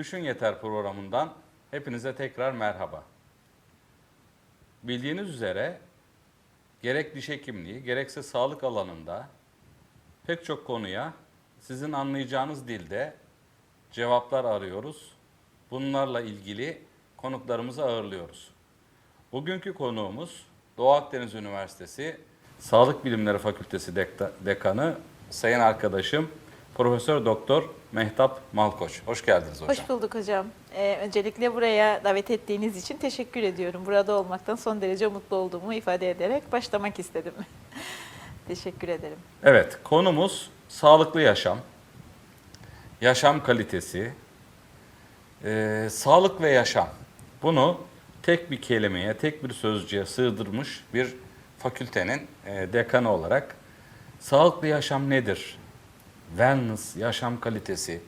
Gülüşün Yeter programından hepinize tekrar merhaba. Bildiğiniz üzere gerek diş hekimliği gerekse sağlık alanında pek çok konuya sizin anlayacağınız dilde cevaplar arıyoruz. Bunlarla ilgili konuklarımızı ağırlıyoruz. Bugünkü konuğumuz Doğu Akdeniz Üniversitesi Sağlık Bilimleri Fakültesi Dekanı Sayın arkadaşım Profesör Doktor Mehtap Malkoç. Hoş geldiniz hocam. Hoş bulduk hocam. Ee, öncelikle buraya davet ettiğiniz için teşekkür ediyorum. Burada olmaktan son derece mutlu olduğumu ifade ederek başlamak istedim. teşekkür ederim. Evet, konumuz sağlıklı yaşam, yaşam kalitesi, eee, sağlık ve yaşam. Bunu tek bir kelimeye, tek bir sözcüğe sığdırmış bir fakültenin eee, dekanı olarak sağlıklı yaşam nedir? Wellness, yaşam kalitesi.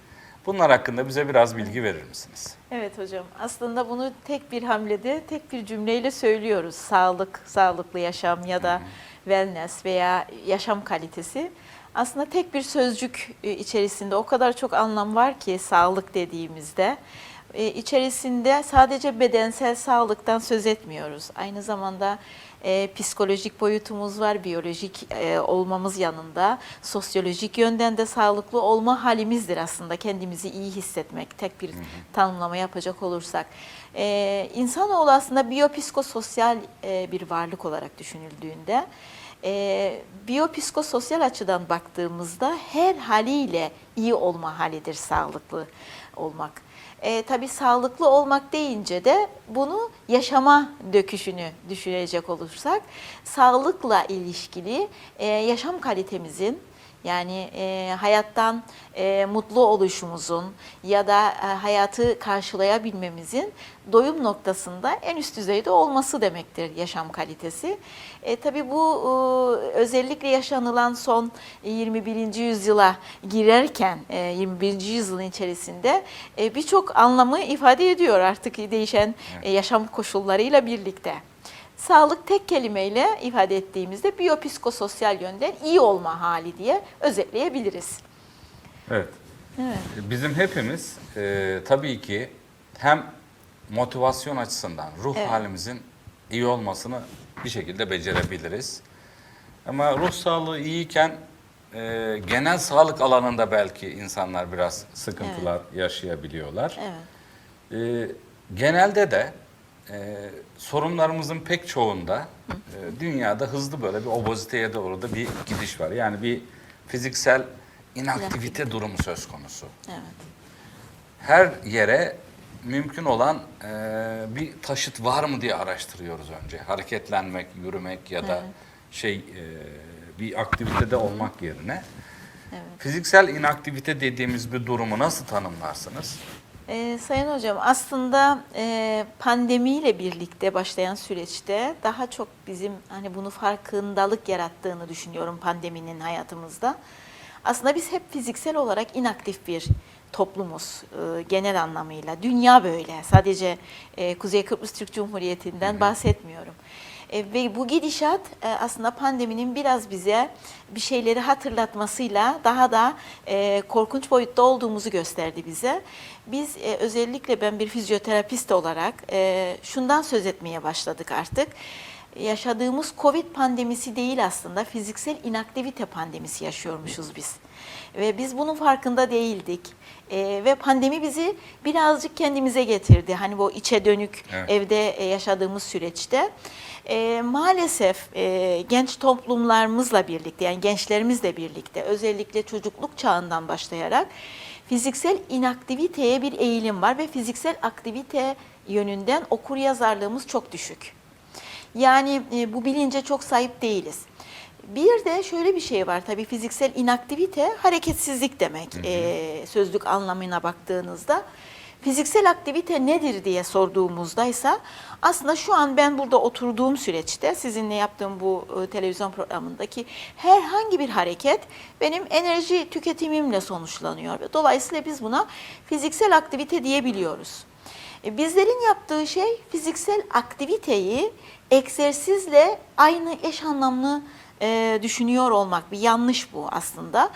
Bunlar hakkında bize biraz bilgi verir misiniz? Evet hocam. Aslında bunu tek bir hamlede, tek bir cümleyle söylüyoruz. Sağlık, sağlıklı yaşam ya da wellness veya yaşam kalitesi. Aslında tek bir sözcük e, içerisinde o kadar çok anlam var ki sağlık dediğimizde. E, içerisinde sadece bedensel sağlıktan söz etmiyoruz. Aynı zamanda e, psikolojik boyutumuz var, biyolojik e, olmamız yanında, sosyolojik yönden de sağlıklı olma halimizdir aslında kendimizi iyi hissetmek. Tek bir tanımlama yapacak olursak. E, insanoğlu aslında biyopsikososyal e, bir varlık olarak düşünüldüğünde, e, biyopsikososyal açıdan baktığımızda her haliyle iyi olma halidir sağlıklı olmak. E, tabii sağlıklı olmak deyince de bunu yaşama döküşünü düşünecek olursak sağlıkla ilişkili e, yaşam kalitemizin yani e, hayattan e, mutlu oluşumuzun ya da e, hayatı karşılayabilmemizin doyum noktasında en üst düzeyde olması demektir yaşam kalitesi. E, tabii bu e, özellikle yaşanılan son 21. yüzyıla girerken e, 21. yüzyılın içerisinde e, birçok anlamı ifade ediyor artık değişen e, yaşam koşullarıyla birlikte. Sağlık tek kelimeyle ifade ettiğimizde biyopsikososyal yönden iyi olma hali diye özetleyebiliriz. Evet. Evet. Bizim hepimiz e, tabii ki hem motivasyon açısından ruh Evet. halimizin iyi olmasını bir şekilde becerebiliriz. Ama ruh sağlığı iyiyken e, genel sağlık alanında belki insanlar biraz sıkıntılar yaşayabiliyorlar. Evet. E, genelde de e, sorunlarımızın pek çoğunda e, dünyada hızlı böyle bir obeziteye doğru da bir gidiş var. Yani bir fiziksel inaktivite durumu söz konusu Evet. her yere mümkün olan e, bir taşıt var mı diye araştırıyoruz önce. Hareketlenmek, yürümek ya da şey e, bir aktivitede olmak yerine. Evet. Fiziksel inaktivite dediğimiz bir durumu nasıl tanımlarsınız? Ee, Sayın Hocam aslında e, pandemiyle birlikte başlayan süreçte daha çok bizim hani bunu farkındalık yarattığını düşünüyorum pandeminin hayatımızda. Aslında biz hep fiziksel olarak inaktif bir toplumuz e, genel anlamıyla. Dünya böyle. Sadece e, Kuzey Kıbrıs Türk Cumhuriyeti'nden bahsetmiyorum. E, ve bu gidişat e, aslında pandeminin biraz bize bir şeyleri hatırlatmasıyla daha da e, korkunç boyutta olduğumuzu gösterdi bize. Biz özellikle ben bir fizyoterapist olarak şundan söz etmeye başladık artık. Yaşadığımız Covid pandemisi değil aslında fiziksel inaktivite pandemisi yaşıyormuşuz biz. Ve biz bunun farkında değildik. E, ve pandemi bizi birazcık kendimize getirdi. Hani bu içe dönük Evet. evde e, yaşadığımız süreçte. E, maalesef e, genç toplumlarımızla birlikte yani gençlerimizle birlikte özellikle çocukluk çağından başlayarak fiziksel inaktiviteye bir eğilim var ve fiziksel aktivite yönünden okur yazarlığımız çok düşük. Yani e, bu bilince çok sahip değiliz. Bir de şöyle bir şey var tabii fiziksel inaktivite hareketsizlik demek e, sözlük anlamına baktığınızda. Fiziksel aktivite nedir diye sorduğumuzda ise aslında şu an ben burada oturduğum süreçte sizinle yaptığım bu e, televizyon programındaki herhangi bir hareket benim enerji tüketimimle sonuçlanıyor. Dolayısıyla biz buna fiziksel aktivite diyebiliyoruz. E, Bizlerin yaptığı şey fiziksel aktiviteyi egzersizle aynı eş anlamlı e, düşünüyor olmak. Bir yanlış bu aslında.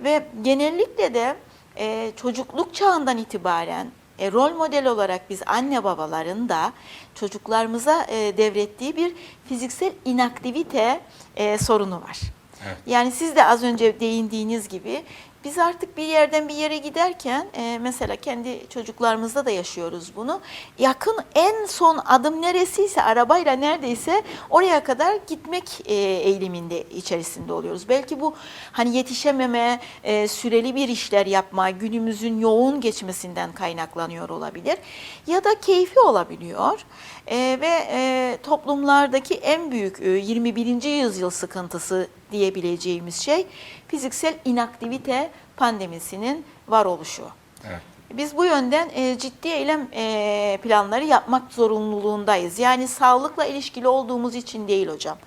Ve genellikle de e, çocukluk çağından itibaren e, rol model olarak biz anne babaların da çocuklarımıza e, devrettiği bir fiziksel inaktivite e, sorunu var. Evet. Yani siz de az önce değindiğiniz gibi biz artık bir yerden bir yere giderken e, mesela kendi çocuklarımızda da yaşıyoruz bunu. Yakın en son adım neresiyse arabayla neredeyse oraya kadar gitmek e, eğiliminde içerisinde oluyoruz. Belki bu hani yetişememe, e, süreli bir işler yapma, günümüzün yoğun geçmesinden kaynaklanıyor olabilir ya da keyfi olabiliyor. E, ve e, toplumlardaki en büyük e, 21. yüzyıl sıkıntısı diyebileceğimiz şey fiziksel inaktivite pandemisinin varoluşu. Evet. Biz bu yönden e, ciddi eylem e, planları yapmak zorunluluğundayız. Yani sağlıkla ilişkili olduğumuz için değil hocam.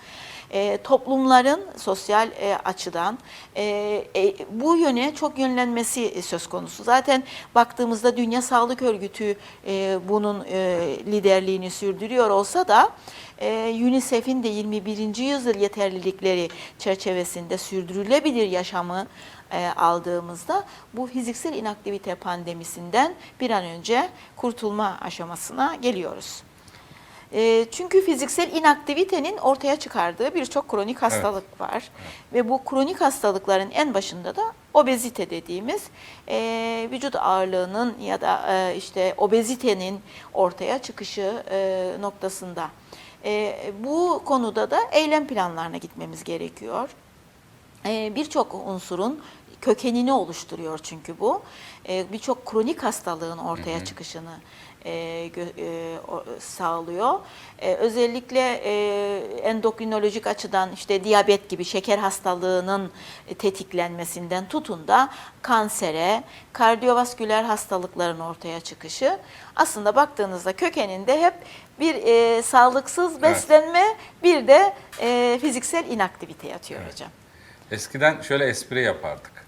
E, toplumların sosyal e, açıdan e, e, bu yöne çok yönlenmesi söz konusu. Zaten baktığımızda Dünya Sağlık Örgütü e, bunun e, liderliğini sürdürüyor olsa da e, UNICEF'in de 21. yüzyıl yeterlilikleri çerçevesinde sürdürülebilir yaşamı e, aldığımızda bu fiziksel inaktivite pandemisinden bir an önce kurtulma aşamasına geliyoruz. E, çünkü fiziksel inaktivitenin ortaya çıkardığı birçok kronik hastalık var. Ve bu kronik hastalıkların en başında da obezite dediğimiz e, vücut ağırlığının ya da e, işte obezitenin ortaya çıkışı e, noktasında. E, bu konuda da eylem planlarına gitmemiz gerekiyor. Ee, birçok unsurun kökenini oluşturuyor çünkü bu. Ee, birçok kronik hastalığın ortaya çıkışını e, gö- e, o- sağlıyor. Ee, özellikle e, endokrinolojik açıdan işte diyabet gibi şeker hastalığının e, tetiklenmesinden tutun da kansere, kardiyovasküler hastalıkların ortaya çıkışı aslında baktığınızda kökeninde hep bir e, sağlıksız Evet. beslenme bir de e, fiziksel inaktivite yatıyor Evet. hocam. Eskiden şöyle espri yapardık.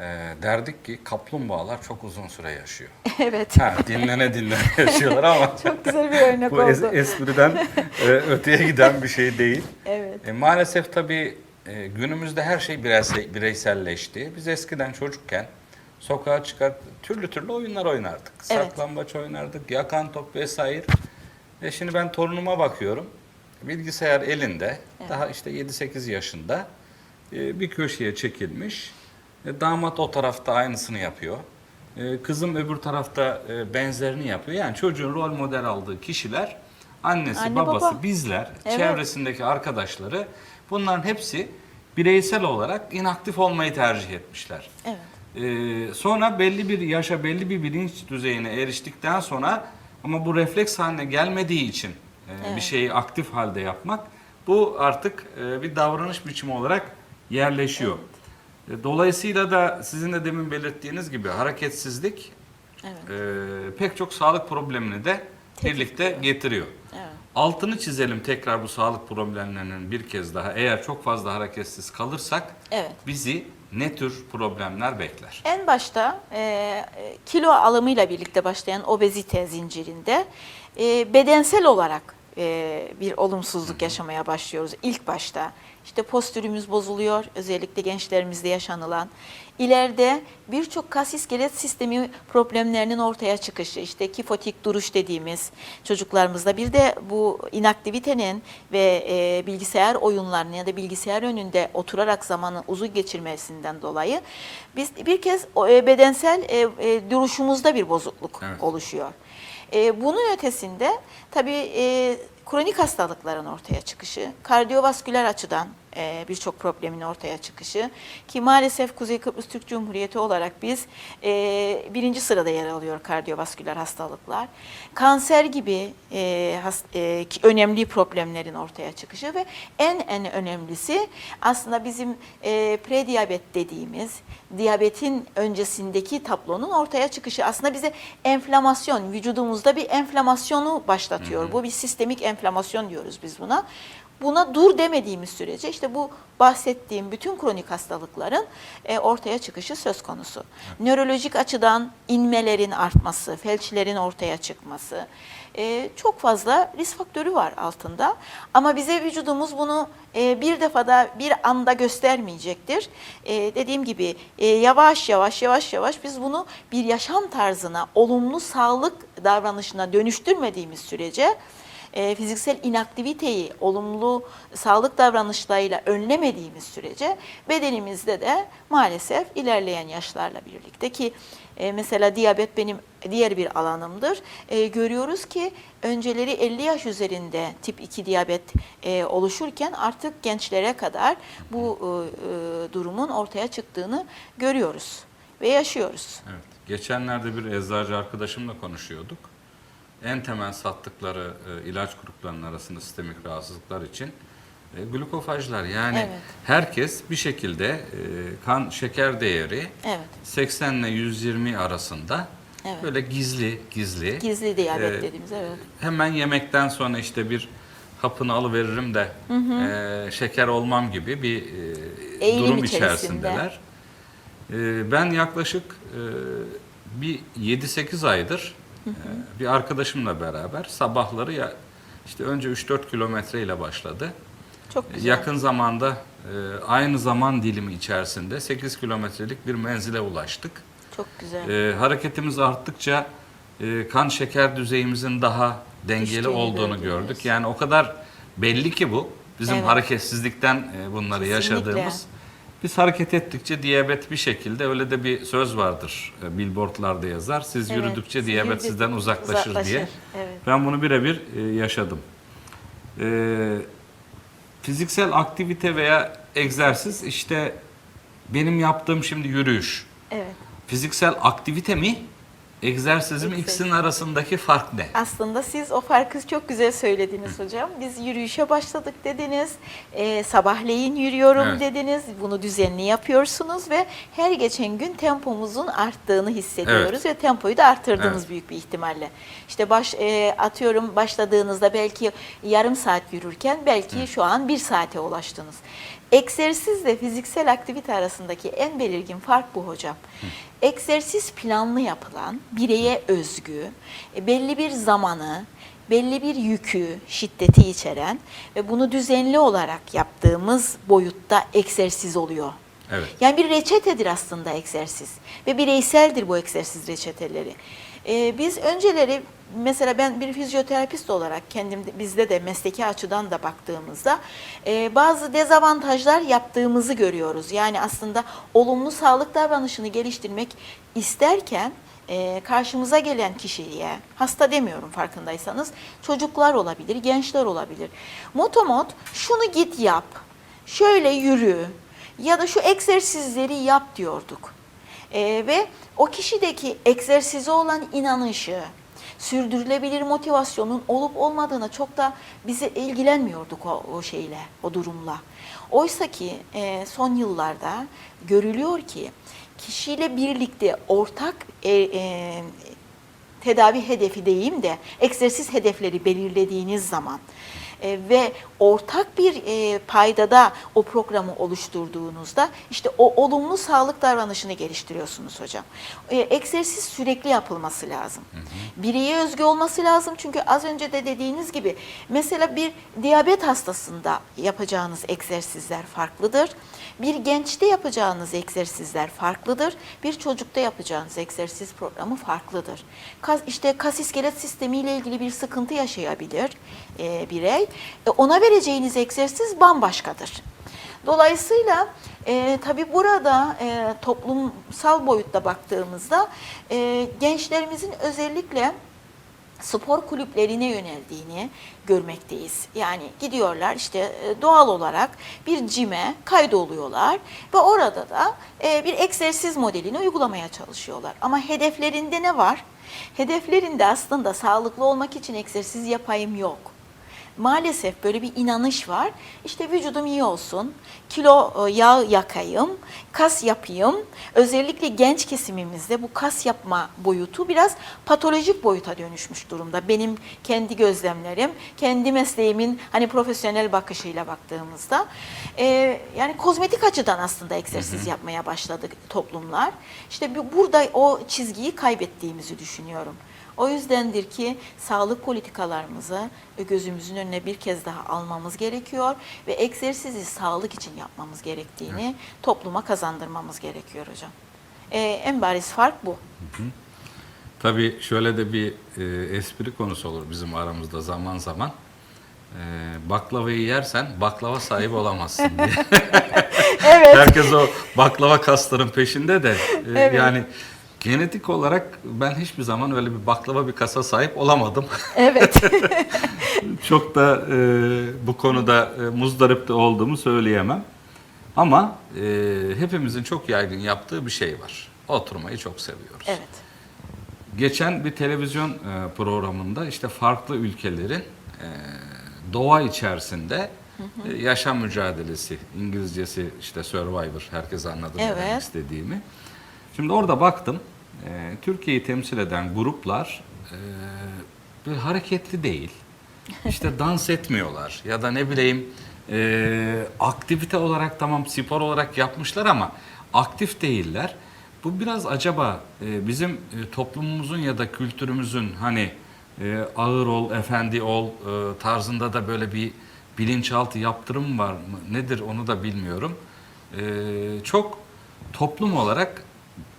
Ee, derdik ki kaplumbağalar çok uzun süre yaşıyor. evet. Ha, dinlene dinlene yaşıyorlar ama Çok güzel bir örnek bu oldu. es- espriden e, öteye giden bir şey değil. evet. E, maalesef tabii e, günümüzde her şey bireysel, bireyselleşti. Biz eskiden çocukken sokağa çıkar türlü türlü oyunlar oynardık. Evet. Saklambaç oynardık, yakan top vesaire. E şimdi ben torunuma bakıyorum. Bilgisayar elinde. Evet. Daha işte 7-8 yaşında. E, bir köşeye çekilmiş. E, damat o tarafta aynısını yapıyor. E, kızım öbür tarafta e, benzerini yapıyor. Yani çocuğun rol model aldığı kişiler annesi, Anne, babası, baba. bizler, Evet. çevresindeki arkadaşları bunların hepsi bireysel olarak inaktif olmayı tercih etmişler. Evet. Ee, sonra belli bir yaşa, belli bir bilinç düzeyine eriştikten sonra ama bu refleks haline gelmediği için e, bir Evet. şeyi aktif halde yapmak bu artık e, bir davranış biçimi olarak yerleşiyor. E, Dolayısıyla da sizin de demin belirttiğiniz gibi hareketsizlik Evet. e, pek çok sağlık problemini de birlikte Tetikliyor. getiriyor. Evet. Altını çizelim tekrar bu sağlık problemlerinin bir kez daha. Eğer çok fazla hareketsiz kalırsak Evet. bizi ne tür problemler bekler? En başta e, kilo alımıyla birlikte başlayan obezite zincirinde e, bedensel olarak e, bir olumsuzluk yaşamaya başlıyoruz ilk başta. İşte postürümüz bozuluyor, özellikle gençlerimizde yaşanılan. İleride birçok kas iskelet sistemi problemlerinin ortaya çıkışı, işte kifotik duruş dediğimiz çocuklarımızda bir de bu inaktivitenin ve e, bilgisayar oyunlarının ya da bilgisayar önünde oturarak zamanı uzun geçirmesinden dolayı biz bir kez o, e, bedensel e, e, duruşumuzda bir bozukluk Evet. oluşuyor. E, bunun ötesinde tabii e, kronik hastalıkların ortaya çıkışı, kardiyovasküler açıdan e, birçok problemin ortaya çıkışı ki maalesef Kuzey Kıbrıs Türk Cumhuriyeti olarak biz e, birinci sırada yer alıyor kardiyovasküler hastalıklar. Kanser gibi e, has- e, önemli problemlerin ortaya çıkışı ve en en önemlisi aslında bizim e, prediyabet dediğimiz diyabetin öncesindeki tablonun ortaya çıkışı aslında bize enflamasyon, vücudumuzda bir enflamasyonu başlatıyor. Bu bir sistemik enflamasyon diyoruz biz buna. Buna dur demediğimiz sürece işte bu bahsettiğim bütün kronik hastalıkların e, ortaya çıkışı söz konusu. Nörolojik açıdan inmelerin artması, felçlerin ortaya çıkması e, çok fazla risk faktörü var altında. Ama bize vücudumuz bunu e, bir defada bir anda göstermeyecektir. E, dediğim gibi e, yavaş yavaş yavaş yavaş biz bunu bir yaşam tarzına, olumlu sağlık davranışına dönüştürmediğimiz sürece e, fiziksel inaktiviteyi olumlu sağlık davranışlarıyla önlemediğimiz sürece bedenimizde de maalesef ilerleyen yaşlarla birlikte ki e, mesela diyabet benim diğer bir alanımdır. E, görüyoruz ki önceleri 50 yaş üzerinde tip 2 diyabet e, oluşurken artık gençlere kadar bu e, e, durumun ortaya çıktığını görüyoruz ve yaşıyoruz. Evet. Geçenlerde bir eczacı arkadaşımla konuşuyorduk. En temel sattıkları e, ilaç gruplarının arasında sistemik rahatsızlıklar için e, glukofajlar. Yani Evet. herkes bir şekilde e, kan şeker değeri Evet. 80 ile 120 arasında Evet. böyle gizli gizli Gizli diyabet e, dediğimiz evet. hemen yemekten sonra işte bir hapını alıveririm de e, şeker olmam gibi bir e, Eğilim durum içerisinde. içerisindeler. E, ben yaklaşık e, bir 7-8 aydır e, bir arkadaşımla beraber sabahları ya işte önce 3-4 kilometre ile başladı. Çok güzel. Yakın zamanda e, aynı zaman dilimi içerisinde 8 kilometrelik bir menzile ulaştık. Çok güzel. E, hareketimiz arttıkça e, kan şeker düzeyimizin daha dengeli Düştüğünü olduğunu gördünüz. gördük. Yani o kadar belli ki bu. Bizim Evet. hareketsizlikten e, bunları Kesinlikle. yaşadığımız. Biz hareket ettikçe diyabet bir şekilde öyle de bir söz vardır. E, billboardlarda yazar. Siz Evet, yürüdükçe siz diyabet yürüdük- sizden uzaklaşır, uzaklaşır. diye. Evet. Ben bunu birebir e, yaşadım. E, fiziksel aktivite veya egzersiz işte benim yaptığım şimdi yürüyüş. Evet. Fiziksel aktivite mi? Egzersizim Egzersiz. ikisinin arasındaki fark ne? Aslında siz o farkı çok güzel söylediniz hocam. Biz yürüyüşe başladık dediniz. Ee, sabahleyin yürüyorum Evet. dediniz. Bunu düzenli yapıyorsunuz ve her geçen gün tempomuzun arttığını hissediyoruz ve tempoyu da arttırdınız büyük bir ihtimalle. İşte baş e, atıyorum başladığınızda belki yarım saat yürürken belki şu an bir saate ulaştınız. Egzersizle fiziksel aktivite arasındaki en belirgin fark bu hocam. Egzersiz planlı yapılan, bireye özgü, e, belli bir zamanı, belli bir yükü, şiddeti içeren ve bunu düzenli olarak yaptığımız boyutta egzersiz oluyor. Evet. Yani bir reçetedir aslında egzersiz ve bireyseldir bu egzersiz reçeteleri. Ee, biz önceleri mesela ben bir fizyoterapist olarak kendim bizde de mesleki açıdan da baktığımızda e, bazı dezavantajlar yaptığımızı görüyoruz. Yani aslında olumlu sağlık davranışını geliştirmek isterken e, karşımıza gelen kişiye, hasta demiyorum farkındaysanız, çocuklar olabilir, gençler olabilir. Motomot şunu git yap, şöyle yürü ya da şu egzersizleri yap diyorduk. E, ve o kişideki egzersize olan inanışı, sürdürülebilir motivasyonun olup olmadığına çok da bizi ilgilenmiyorduk o, o şeyle, o durumla. Oysa ki e, son yıllarda görülüyor ki kişiyle birlikte ortak e, e, tedavi hedefi diyeyim de egzersiz hedefleri belirlediğiniz zaman e, ve ortak bir e, paydada o programı oluşturduğunuzda işte o olumlu sağlık davranışını geliştiriyorsunuz hocam. E, egzersiz sürekli yapılması lazım. Bireye özgü olması lazım çünkü az önce de dediğiniz gibi mesela bir diyabet hastasında yapacağınız egzersizler farklıdır. Bir gençte yapacağınız egzersizler farklıdır. Bir çocukta yapacağınız egzersiz programı farklıdır. Kas, işte kas iskelet sistemiyle ilgili bir sıkıntı yaşayabilir e, birey. E, ona vereceğiniz egzersiz bambaşkadır. Dolayısıyla e, tabii burada e, toplumsal boyutta baktığımızda e, gençlerimizin özellikle spor kulüplerine yöneldiğini görmekteyiz. Yani gidiyorlar işte e, doğal olarak bir cime kaydoluyorlar ve orada da e, bir egzersiz modelini uygulamaya çalışıyorlar. Ama hedeflerinde ne var? Hedeflerinde aslında sağlıklı olmak için egzersiz yapayım yok. Maalesef böyle bir inanış var. İşte vücudum iyi olsun, kilo e, yağ yakayım, kas yapayım. Özellikle genç kesimimizde bu kas yapma boyutu biraz patolojik boyuta dönüşmüş durumda. Benim kendi gözlemlerim, kendi mesleğimin hani profesyonel bakışıyla baktığımızda. E, yani kozmetik açıdan aslında egzersiz yapmaya başladı toplumlar. İşte bu- burada o çizgiyi kaybettiğimizi düşünüyorum. O yüzdendir ki sağlık politikalarımızı gözümüzün önüne bir kez daha almamız gerekiyor ve egzersizi sağlık için yapmamız gerektiğini topluma kazandırmamız gerekiyor hocam. Ee, en bariz fark bu. Tabii şöyle de bir e, espri konusu olur bizim aramızda zaman zaman. E, baklavayı yersen baklava sahibi olamazsın diye. Evet. Herkes o baklava kasların peşinde de e, Evet. yani genetik olarak ben hiçbir zaman öyle bir baklava bir kasa sahip olamadım. Evet. Çok da e, bu konuda e, muzdarip de olduğumu söyleyemem. Ama e, hepimizin çok yaygın yaptığı bir şey var. Oturmayı çok seviyoruz. evet. Geçen bir televizyon e, programında işte farklı ülkelerin e, doğa içerisinde e, yaşam mücadelesi, İngilizcesi işte Survivor, herkes anladı Evet. istediğimi. Şimdi orada baktım, e, Türkiye'yi temsil eden gruplar e, böyle hareketli değil. İşte dans etmiyorlar ya da ne bileyim e, aktivite olarak tamam spor olarak yapmışlar ama aktif değiller. Bu biraz acaba e, bizim e, toplumumuzun ya da kültürümüzün hani e, ağır ol, efendi ol e, tarzında da böyle bir bilinçaltı yaptırım var mı? Nedir onu da bilmiyorum. E, çok toplum olarak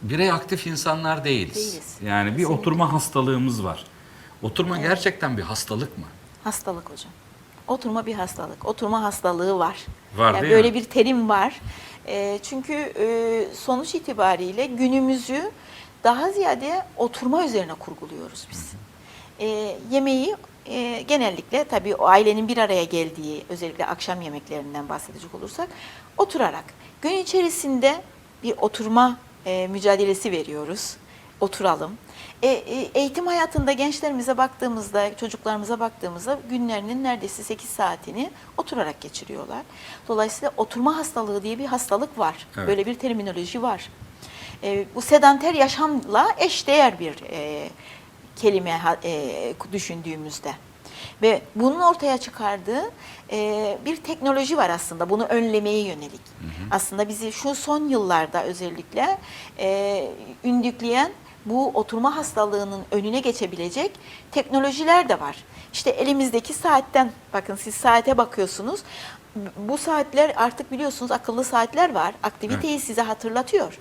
birey aktif insanlar değiliz. Değiliz. Yani bir Kesinlikle. oturma hastalığımız var. Oturma gerçekten bir hastalık mı? Hastalık hocam. Oturma bir hastalık. Oturma hastalığı var. Var Yani değil böyle mi? bir terim var. E, çünkü e, sonuç itibariyle günümüzü daha ziyade oturma üzerine kurguluyoruz biz. E, yemeği e, genellikle tabii o ailenin bir araya geldiği özellikle akşam yemeklerinden bahsedecek olursak oturarak gün içerisinde bir oturma e, mücadelesi veriyoruz. Oturalım. E, e, eğitim hayatında gençlerimize baktığımızda, çocuklarımıza baktığımızda günlerinin neredeyse 8 saatini oturarak geçiriyorlar. Dolayısıyla oturma hastalığı diye bir hastalık var. Evet. Böyle bir terminoloji var. E, bu sedanter yaşamla eşdeğer bir e, kelime e, düşündüğümüzde. Ve bunun ortaya çıkardığı e, bir teknoloji var aslında bunu önlemeye yönelik. Aslında bizi şu son yıllarda özellikle e, ündükleyen bu oturma hastalığının önüne geçebilecek teknolojiler de var. İşte elimizdeki saatten bakın siz saate bakıyorsunuz. Bu saatler artık biliyorsunuz akıllı saatler var. Aktiviteyi size hatırlatıyor.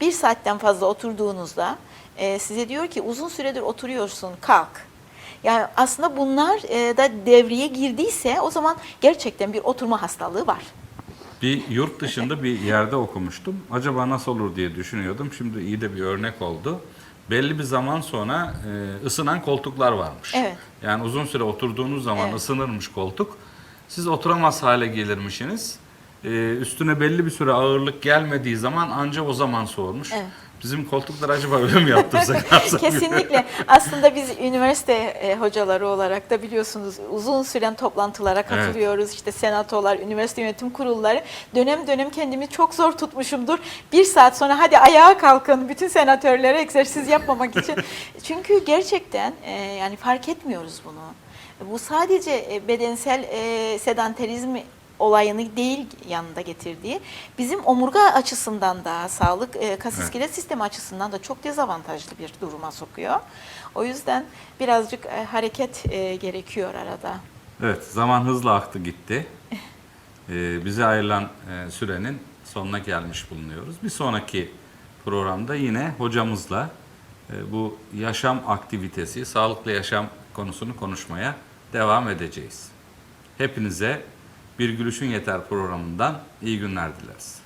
Bir saatten fazla oturduğunuzda e, size diyor ki uzun süredir oturuyorsun kalk. Yani aslında bunlar e, da devreye girdiyse o zaman gerçekten bir oturma hastalığı var. Bir yurt dışında bir yerde okumuştum. Acaba nasıl olur diye düşünüyordum. Şimdi iyi de bir örnek oldu. Belli bir zaman sonra e, ısınan koltuklar varmış. Evet. Yani uzun süre oturduğunuz zaman Evet. ısınırmış koltuk. Siz oturamaz hale gelirmişsiniz. E, üstüne belli bir süre ağırlık gelmediği zaman anca o zaman soğurmuş. Evet. Bizim koltuklar acaba öyle mi yaptırsak? Kesinlikle. Aslında biz üniversite e, hocaları olarak da biliyorsunuz uzun süren toplantılara katılıyoruz. İşte senatolar, üniversite yönetim kurulları. Dönem dönem kendimi çok zor tutmuşumdur. Bir saat sonra hadi ayağa kalkın bütün senatörlere egzersiz yapmamak için. Çünkü gerçekten e, yani fark etmiyoruz bunu. Bu sadece e, bedensel e, sedanterizm olayını değil yanında getirdiği bizim omurga açısından da sağlık e, kas Evet. iskelet sistemi açısından da çok dezavantajlı bir duruma sokuyor. O yüzden birazcık e, hareket e, gerekiyor arada. Evet, zaman hızla aktı gitti. Ee, bize ayrılan e, sürenin sonuna gelmiş bulunuyoruz. Bir sonraki programda yine hocamızla e, bu yaşam aktivitesi, sağlıklı yaşam konusunu konuşmaya devam edeceğiz. Hepinize Bir Gülüşün Yeter programından iyi günler dileriz.